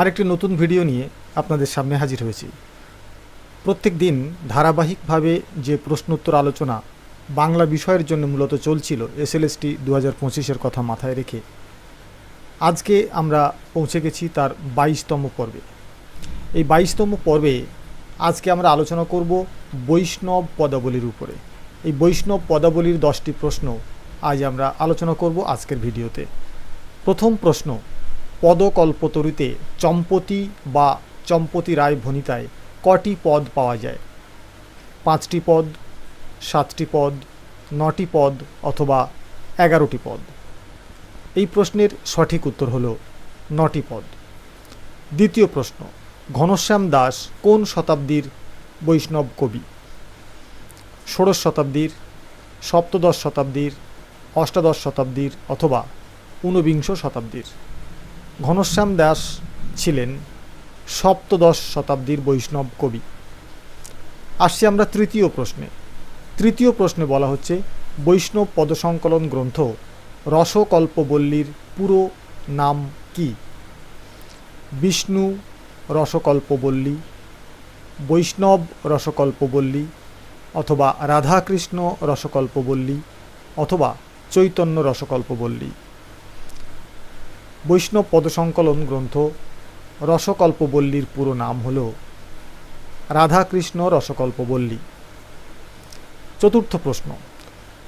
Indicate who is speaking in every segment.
Speaker 1: আরেকটি নতুন ভিডিও নিয়ে আপনাদের সামনে হাজির হয়েছি। প্রত্যেক দিন ধারাবাহিকভাবে যে প্রশ্নোত্তর আলোচনা বাংলা বিষয়ের জন্য মূলত চলছিল, এসএলএসটি দু হাজার পঁচিশের কথা মাথায় রেখে, আজকে আমরা পৌঁছে গেছি তার বাইশতম পর্বে। এই বাইশতম পর্বে আজকে আমরা আলোচনা করব বৈষ্ণব পদাবলীর উপরে। এই বৈষ্ণব পদাবলীর দশটি প্রশ্ন আজ আমরা আলোচনা করব আজকের ভিডিওতে। প্রথম প্রশ্ন পদকল্পতরুতে চম্পতি বা চম্পতি রায় ভনিতায় কটি পদ পাওয়া যায়? পাঁচটি পদ, সাতটি পদ, নটি পদ অথবা এগারোটি পদ? এই প্রশ্নের সঠিক উত্তর হল নটি পদ। দ্বিতীয় প্রশ্ন, ঘনশ্যাম দাস কোন শতাব্দীর বৈষ্ণব কবি? ষোড়শ শতাব্দীর, সপ্তদশ শতাব্দীর, অষ্টাদশ শতাব্দীর অথবা ঊনবিংশ শতাব্দীর। ঘনশ্যাম দাস ছিলেন সপ্তদশ শতাব্দীর বৈষ্ণব কবি। আসছি আমরা তৃতীয় প্রশ্নে। তৃতীয় প্রশ্নে বলা হচ্ছে, বৈষ্ণব পদসংকলন গ্রন্থ রসকল্পবল্লীর পুরো নাম কি? বিষ্ণু রসকল্পবল্লী, বৈষ্ণব রসকল্পবল্লী, অথবা রাধাকৃষ্ণ রসকল্পবল্লী, অথবা চৈতন্য রসকল্পবল্লী। বৈষ্ণব পদসংকলন গ্রন্থ, রসকল্পবল্লীর পুরো নাম হল রাধাকৃষ্ণ রসকল্পবল্লী। চতুর্থ প্রশ্ন,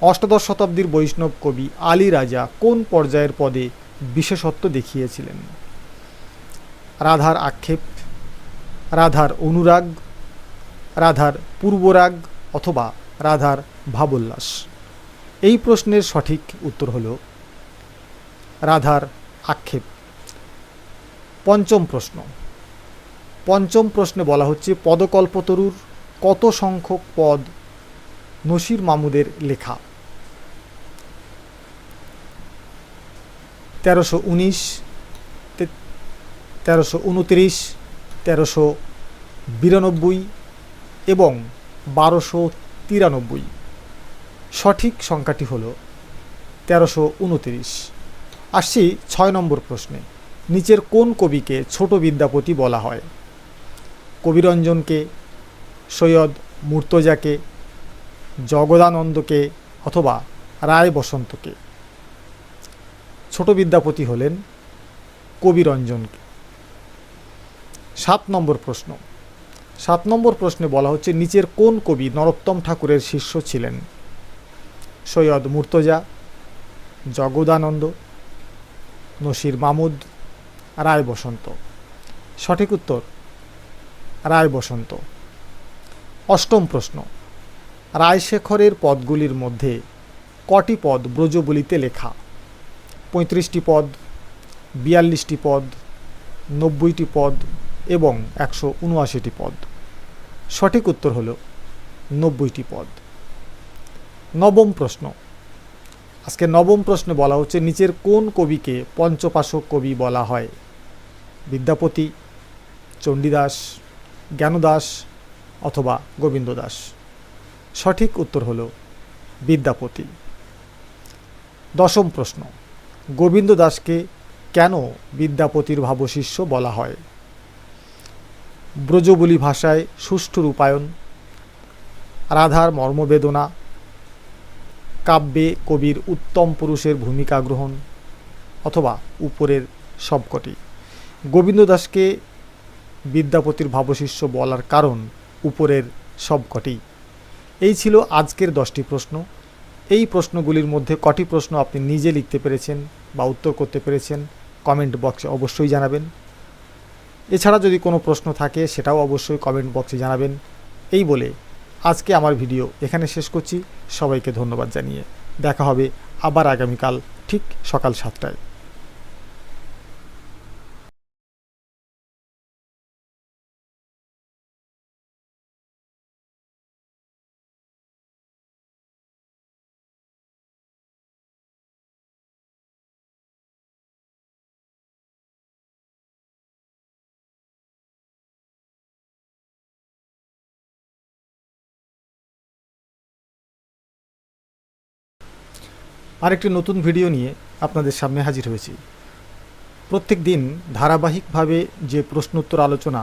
Speaker 1: অষ্টাদশ শতাব্দীর বৈষ্ণব কবি আলী রাজা কোন পর্যায়ের পদে বিশেষত্ব দেখিয়েছিলেন? রাধার আক্ষেপ, রাধার অনুরাগ, রাধার পূর্বরাগ অথবা রাধার ভাবোল্লাস? এই প্রশ্নের সঠিক উত্তর হল, রাধার আক্ষেপ। পঞ্চম প্রশ্ন। পঞ্চম প্রশ্নে বলা হচ্ছে, পদকল্পতরুর কত সংখ্যক পদ নসির মামুদের লেখা? তেরোশো উনিশ তেরোশো উনতিরিশ, তেরোশো বিরানব্বই এবং বারোশো তিরানব্বই। সঠিক সংখ্যাটি হল তেরোশো উনতিরিশ। আসছি ছয় নম্বর প্রশ্নে। নিচের কোন কবিকে ছোট বিদ্যাপতি বলা হয়? কবিরঞ্জনকে, সৈয়দ মূর্তজাকে, জগদানন্দকে অথবা রায় বসন্তকে ছোট বিদ্যাপতি হলেন কবিরঞ্জনকে। সাত নম্বর প্রশ্ন। সাত নম্বর প্রশ্নে বলা হচ্ছে, নিচের কোন কবি নরোত্তম ঠাকুরের শিষ্য ছিলেন? সৈয়দ মূর্তজা, জগদানন্দ নসির মামুদ, রায় বসন্ত। সঠিক উত্তর, রায় বসন্ত। অষ্টম প্রশ্ন, রায়শেখরের পদগুলির মধ্যে কটি পদ ব্রজবলিতে লেখা? পঁয়ত্রিশটি পদ, বিয়াল্লিশটি পদ, নব্বইটি পদ এবং একশো উনআশিটি পদ। সঠিক উত্তর হল নব্বইটি পদ। নবম প্রশ্ন আজকে নবম প্রশ্নে বলা হচ্ছে, নিচের কোন কবিকে পঞ্চপাশক কবি বলা হয়? বিদ্যাপতি, চণ্ডীদাস, জ্ঞানদাস অথবা গোবিন্দ দাস সঠিক উত্তর হল বিদ্যাপতি। দশম প্রশ্ন গোবিন্দ দাসকে কেন বিদ্যাপতির ভাবশিষ্য বলা হয়? ব্রজবলি ভাষায় সুষ্ঠু রূপায়ণ, রাধার মর্মবেদনা কাব্যে কবির উত্তম পুরুষের ভূমিকা গ্রহণ অথবা উপরের সবকটি। গোবিন্দ দাসকে বিদ্যাপতির ভাবশিষ্য বলার কারণ উপরের সবকটি। এই ছিল আজকের দশটি প্রশ্ন। এই প্রশ্নগুলির মধ্যে কটি প্রশ্ন আপনি নিজে লিখতে পেরেছেন বা উত্তর করতে পেরেছেন, কমেন্ট বক্সে অবশ্যই জানাবেন। এছাড়া যদি কোনো প্রশ্ন থাকে, সেটাও অবশ্যই কমেন্ট বক্সে জানাবেন। এই বলে আজকে আমার ভিডিও এখানে শেষ করছি। সবাইকে ধন্যবাদ জানিয়ে। দেখা হবে আবার আগামীকাল ঠিক সকাল সাতটায়। আরেকটি নতুন ভিডিও নিয়ে আপনাদের সামনে হাজির হয়েছি। প্রত্যেক দিন ধারাবাহিকভাবে যে প্রশ্নোত্তর আলোচনা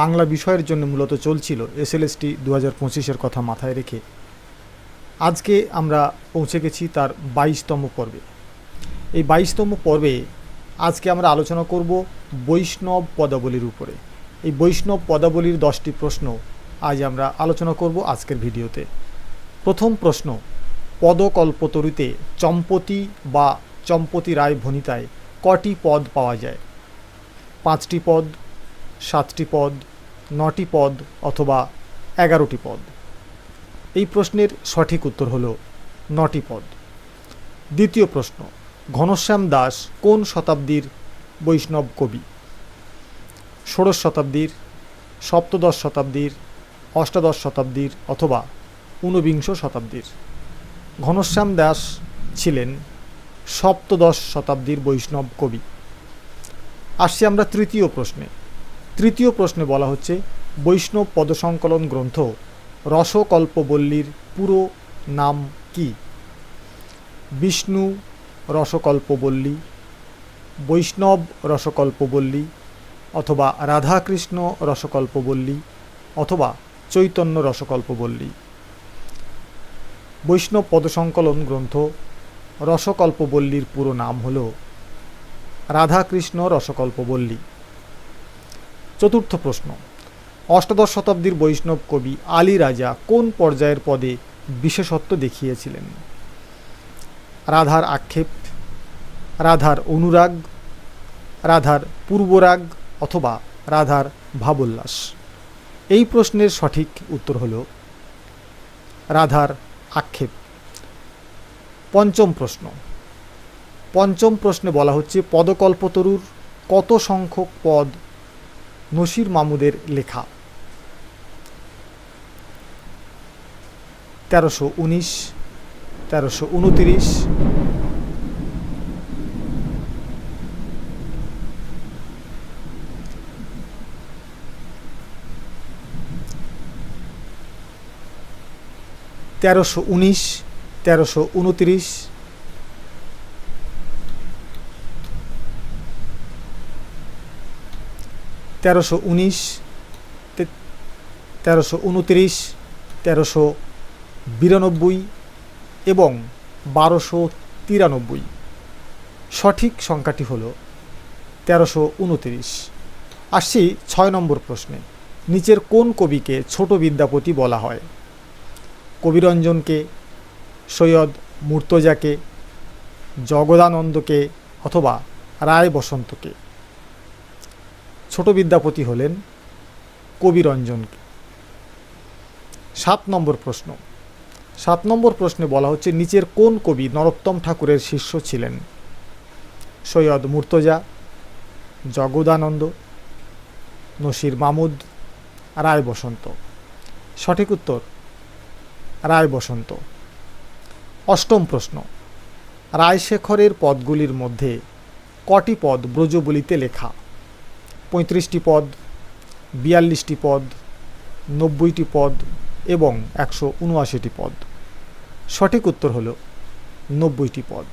Speaker 1: বাংলা বিষয়ের জন্য মূলত চলছিল, এসএলএসটি দু হাজার পঁচিশের কথা মাথায় রেখে আজকে আমরা পৌঁছে গেছি তার বাইশতম পর্বে। এই বাইশতম পর্বে আজকে আমরা আলোচনা করব বৈষ্ণব পদাবলীর উপরে। এই বৈষ্ণব পদাবলীর দশটি প্রশ্ন আজ আমরা আলোচনা করব আজকের ভিডিওতে। প্রথম প্রশ্ন পদকল্পতরুতে চম্পতি বা চম্পতি রায় ভনিতায় কটি পদ পাওয়া যায়? পাঁচটি পদ, সাতটি পদ, নটি পদ অথবা এগারোটি পদ? এই প্রশ্নের সঠিক উত্তর হল নটি পদ। দ্বিতীয় প্রশ্ন, ঘনশ্যাম দাস কোন শতাব্দীর বৈষ্ণব কবি? ষোড়শ শতাব্দীর, সপ্তদশ শতাব্দীর, অষ্টাদশ শতাব্দীর অথবা ঊনবিংশ শতাব্দীর। ঘনশ্যাম দাস ছিলেন সপ্তদশ শতাব্দীর বৈষ্ণব কবি। আসছি আমরা তৃতীয় প্রশ্নে। তৃতীয় প্রশ্নে বলা হচ্ছে, বৈষ্ণব পদসংকলন গ্রন্থ রসকল্পবল্লীর পুরো নাম কি? বিষ্ণু রসকল্পবল্লী, বৈষ্ণব রসকল্পবল্লী, অথবা রাধাকৃষ্ণ রসকল্পবল্লী, অথবা চৈতন্য রসকল্পবল্লী। বৈষ্ণব পদসংকলন গ্রন্থ, রসকল্পবল্লীর পুরো নাম হল রাধাকৃষ্ণ রসকল্পবল্লী। চতুর্থ প্রশ্ন, অষ্টাদশ শতাব্দীর বৈষ্ণব কবি আলী রাজা কোন পর্যায়ের পদে বিশেষত্ব দেখিয়েছিলেন? রাধার আক্ষেপ, রাধার অনুরাগ, রাধার পূর্বরাগ অথবা রাধার ভাবোল্লাস? এই প্রশ্নের সঠিক উত্তর হল, রাধার আক্ষেপ। পঞ্চম প্রশ্ন। পঞ্চম প্রশ্নে বলা হচ্ছে পদকল্পতরুর কত সংখ্যক পদ নসির মামুদের লেখা? তেরোশো উনিশ, তেরোশো উনতিরিশ তেরোশো উনিশ, তেরোশো উনতিরিশ। তেরোশো উনিশ তেরোশো উনতিরিশ, তেরোশো বিরানব্বই এবং বারোশো তিরানব্বই। সঠিক সংখ্যাটি হল তেরোশো উনতিরিশ। আসছি ছয় নম্বর প্রশ্নে। নিচের কোন কবিকে ছোট বিদ্যাপতি বলা হয়? কবিরঞ্জনকে, সৈয়দ মূর্তজাকে, জগদানন্দকে অথবা রায় বসন্তকে ছোট বিদ্যাপতি হলেন কবিরঞ্জনকে। সাত নম্বর প্রশ্ন। সাত নম্বর প্রশ্নে বলা হচ্ছে, নিচের কোন কবি নরোত্তম ঠাকুরের শিষ্য ছিলেন? সৈয়দ মুর্তজা, জগদানন্দ, নসির মামুদ রায় বসন্ত সঠিক উত্তর রায় বসন্ত। অষ্টম প্রশ্ন, রায়শেখরের পদগুলির মধ্যে কটি পদ ব্রজবলিতে লেখা? পঁয়ত্রিশটি পদ, বিয়াল্লিশটি পদ, নব্বইটি পদ এবং একশো উনআশিটি পদ। সঠিক উত্তর হল নব্বইটি পদ।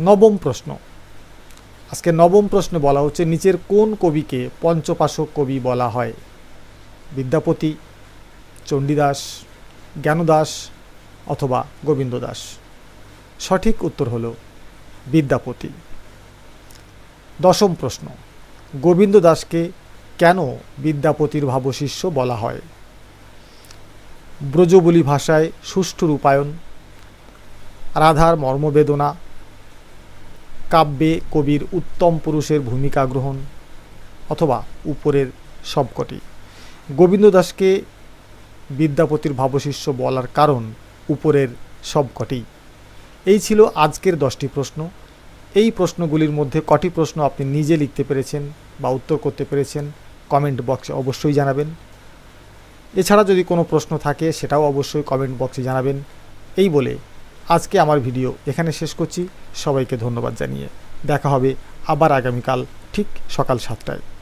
Speaker 1: নবম প্রশ্ন, আজকে নবম প্রশ্নে বলা হচ্ছে নিচের কোন কবিকে পঞ্চপাশক কবি বলা হয়? বিদ্যাপতি, চণ্ডীদাস জ্ঞানদাস অথবা গোবিন্দ দাস সঠিক উত্তর হল বিদ্যাপতি। দশম প্রশ্ন গোবিন্দ দাসকে কেন বিদ্যাপতির ভাবশিষ্য বলা হয়? ব্রজবলি ভাষায় সুষ্ঠু রূপায়ণ, রাধার মর্মবেদনা, কাব্যে কবির উত্তম পুরুষের ভূমিকা গ্রহণ, অথবা উপরের সবকটি। গোবিন্দ দাসকে বিদ্যাপতির ভাবশিষ্য বলার কারণ উপরের সবকটি এই ছিল আজকের দশটি প্রশ্ন। এই প্রশ্নগুলির মধ্যে কটি প্রশ্ন আপনি নিজে লিখতে পেরেছেন বা উত্তর করতে পেরেছেন, কমেন্ট বক্সে অবশ্যই জানাবেন। এছাড়া যদি কোনো প্রশ্ন থাকে, সেটাও অবশ্যই কমেন্ট বক্সে জানাবেন। এই বলে আজকে আমার ভিডিও এখানে শেষ করছি। সবাইকে ধন্যবাদ জানিয়ে দেখা হবে আবার আগামীকাল ঠিক সকাল সাতটায়।